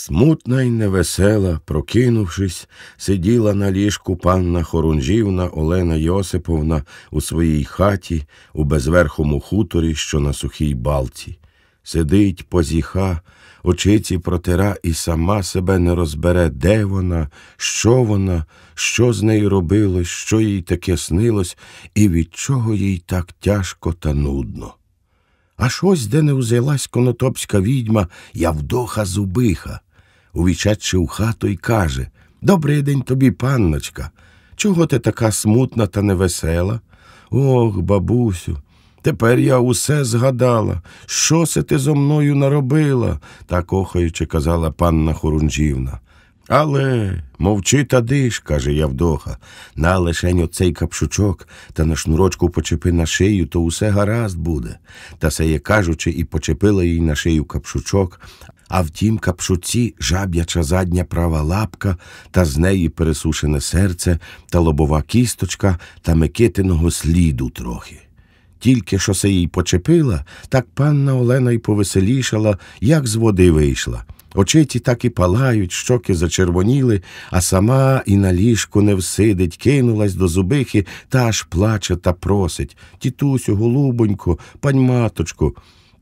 Смутна й невесела, прокинувшись, сиділа на ліжку панна Хорунжівна Олена Йосиповна у своїй хаті у безверхому хуторі, що на сухій балці. Сидить, позіха, очиці протира і сама себе не розбере, де вона, що вона, що з нею робилось, що їй таке снилось, і від чого їй так тяжко та нудно. Аж ось де не взялась конотопська відьма Явдоха Зубиха, увійшедши у хату, й каже Добрий день тобі, панночка. Чого ти така смутна та невесела? Ох, бабусю, тепер я усе згадала. Що се ти зо мною наробила? так охаючи казала панна Хорунжівна. Але мовчи та диш, каже Явдоха, на лишень оцей капшучок та на шнурочку почепи на шию, то усе гаразд буде. Та сеє кажучи, і почепила їй на шию капшучок, а в тім капшуці жаб'яча задня права лапка, та з неї пересушене серце, та лобова кісточка та Микитиного сліду трохи. Тільки що се їй почепила, так панна Олена й повеселішала, як з води вийшла. Очиті так і палають, щоки зачервоніли, а сама і на ліжку не всидить, кинулась до зубихи та аж плаче та просить Тітусю, голубонько, пань маточку,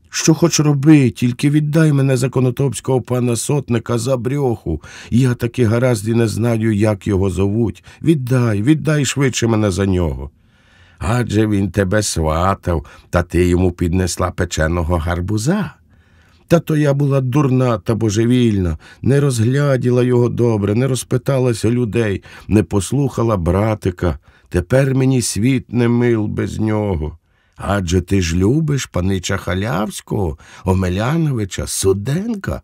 що хоч роби, тільки віддай мене за конотопського пана сотника за брьоху. Я таки гаразд і не знаю, як його зовуть. Віддай, віддай швидше мене за нього. Адже він тебе сватав, та ти йому піднесла печеного гарбуза. Та то я була дурна та божевільна, не розгляділа його добре, не розпиталася людей, не послухала братика. Тепер мені світ не мил без нього. Адже ти ж любиш панича Халявського, Омеляновича, Суденка.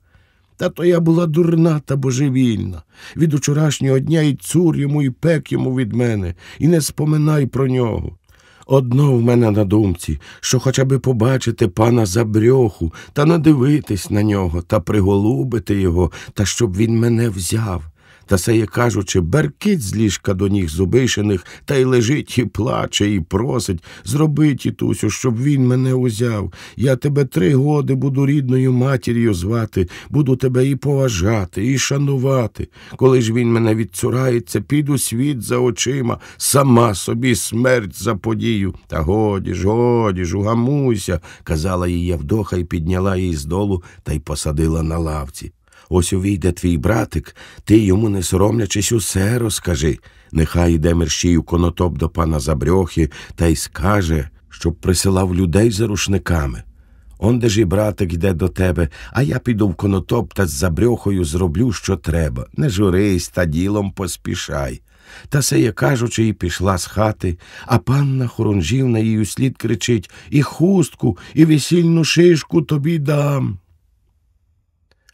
Та то я була дурна та божевільна. Від учорашнього дня і цур йому, і пек йому від мене, і не споминай про нього. Одно в мене на думці, що хоча би побачити пана Забрьоху та надивитись на нього та приголубити його, та щоб він мене взяв. Та сеє кажучи, беркить з ліжка до ніг зубишених, та й лежить і плаче, і просить зроби, тітусю, щоб він мене узяв. Я тебе три годи буду рідною матір'ю звати, буду тебе і поважати, і шанувати. Коли ж він мене відцурається, піду світ за очима, сама собі смерть заподію. Та годі ж, годі ж, угамуйся, казала їй Явдоха і підняла її з долу та й посадила на лавці. Ось увійде твій братик, ти йому, не соромлячись, усе розкажи. Нехай йде мерщію конотоп до пана Забрьохи та й скаже, щоб присилав людей за рушниками. Онде ж і братик йде до тебе, а я піду в конотоп та з забрьохою зроблю, що треба. Не журись та ділом поспішай. Та сеє кажучи, і пішла з хати, а панна Хорунжівна їй услід кричить І хустку, і весільну шишку тобі дам.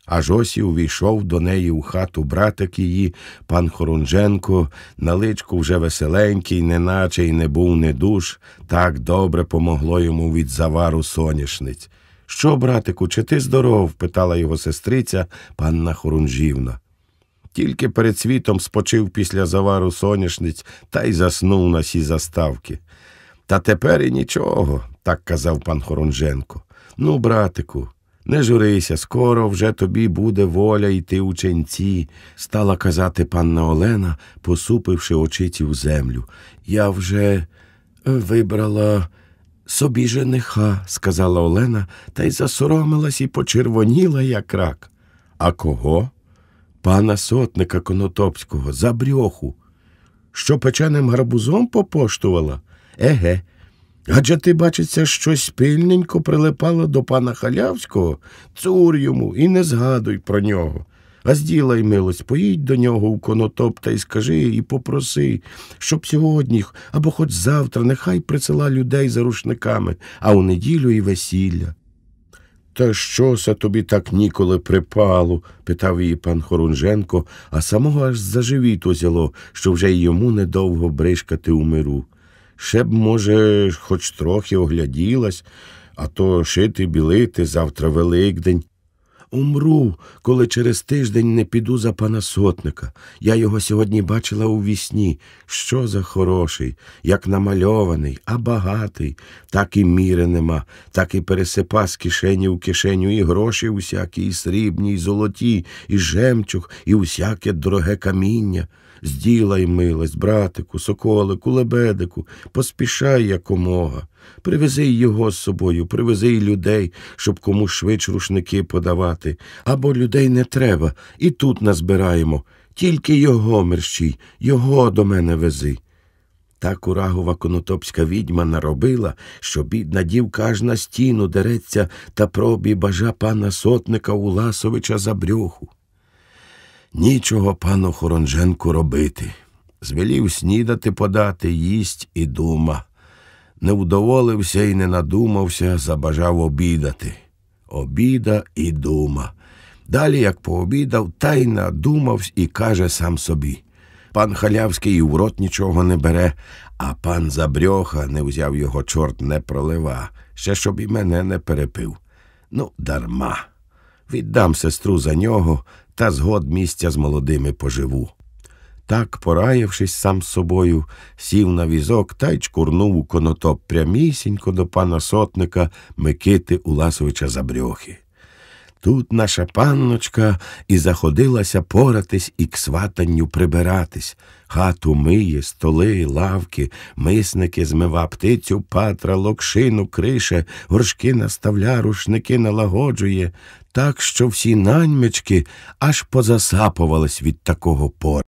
Аж ось і увійшов до неї у хату братик її, пан Хорунженко, на личку вже веселенький, неначе й не був не душ, так добре помогло йому від завару соняшниць. Що, братику, чи ти здоров? питала його сестриця панна Хорунжівна. Тільки перед світом спочив після завару соняшниць та й заснув на сі заставки. Та тепер і нічого, так казав пан Хорунженко. Ну, братику, не журися, скоро вже тобі буде воля йти у ченці, стала казати панна Олена, посупивши очиці в землю. Я вже вибрала собі жениха, сказала Олена, та й засоромилась і почервоніла, як рак. А кого? Пана сотника Конотопського, за брьоху. Що печеним гарбузом попоштувала? Еге. Адже ти, бачиться, щось пильненько прилипало до пана халявського, цур йому і не згадуй про нього. А зділай милость, поїдь до нього у конотоп та й скажи і попроси, щоб сьогодні або хоч завтра нехай присила людей за рушниками, а у неділю і весілля. Та що це тобі так ніколи припало? питав її пан Хорунженко, а самого аж за живіт узяло, що вже й йому недовго бришкати у миру. Ще б, може, хоч трохи огляділась, а то шити білити завтра Великдень. Умру, коли через тиждень не піду за пана сотника. Я його сьогодні бачила у вісні. Що за хороший, як намальований, а багатий. Так і міри нема, так і пересипа з кишені в кишеню, і гроші усякі, і срібні, і золоті, і жемчуг, і усяке дороге каміння. Зділай милость, братику, соколику, лебедику, поспішай якомога. Привези й його з собою, привези й людей, щоб комусь швидше рушники подавати. Або людей не треба, і тут назбираємо. Тільки його мерщій, його до мене вези. Та курагова конотопська відьма наробила, що бідна дівка аж на стіну дереться та пробі бажа пана сотника Уласовича за брюху. Нічого пану Хоронженку робити. Звелів снідати подати, їсть і дума. Не вдоволився і не надумався, забажав обідати. Обіда і дума. Далі, як пообідав, та й надумався і каже сам собі. Пан халявський і в рот нічого не бере, а пан забрьоха не взяв його чорт не пролива, ще щоб і мене не перепив. Ну, дарма. Віддам сестру за нього та згод місця з молодими поживу. Так, пораївшись сам з собою, сів на візок та й чкурнув у конотоп прямісінько до пана сотника Микити Уласовича Забрьохи. Тут наша панночка і заходилася поратись і к сватанню прибиратись. Хату миє, столи, лавки, мисники змива, птицю патра, локшину, крише, горшки наставля, рушники налагоджує, так що всі наньмички аж позасапувались від такого пора.